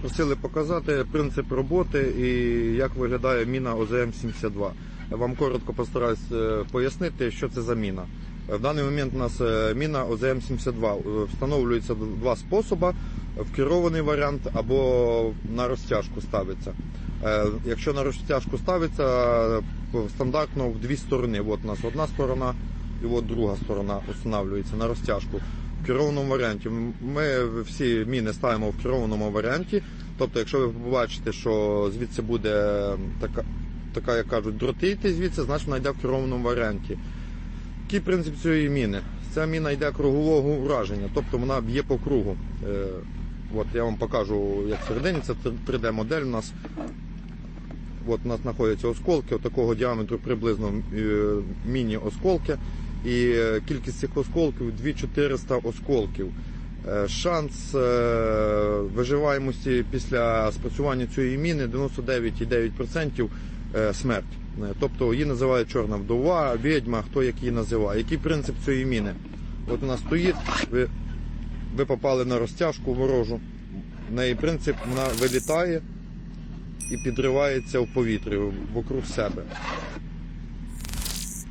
Просили показати принцип роботи і як виглядає міна ОЗМ-72. Я вам коротко постараюсь е, пояснити, що це за міна. В даний момент у нас е, міна ОЗМ-72 Е, встановлюється два способи: в керований варіант або на розтяжку ставиться. Якщо на розтяжку ставиться, стандартно в дві сторони. От у нас одна сторона і от друга сторона встановлюється на розтяжку. В керованому варіанті. Ми всі міни ставимо в керованому варіанті. Тобто, якщо ви побачите, що звідси буде така, така як кажуть, дроти йти звідси, значить вона йде в керованому варіанті. Який принцип цієї міни? Ця міна йде кругового ураження, тобто вона б'є по кругу. Е, от я вам покажу, як всередині, це 3D-модель у нас. От у нас знаходяться осколки от такого діаметру приблизно е, міні-осколки. І е, кількість цих осколків 2400 осколків. Е, Шанс е, виживаємості після спрацювання цієї міни 99,9% е, смерть. Тобто її називають чорна вдова, відьма, хто як її називає. Який принцип цієї міни? От вона стоїть, ви, ви попали на розтяжку ворожу. В неї принцип вона вилітає і підривається в повітрі вокруг себе.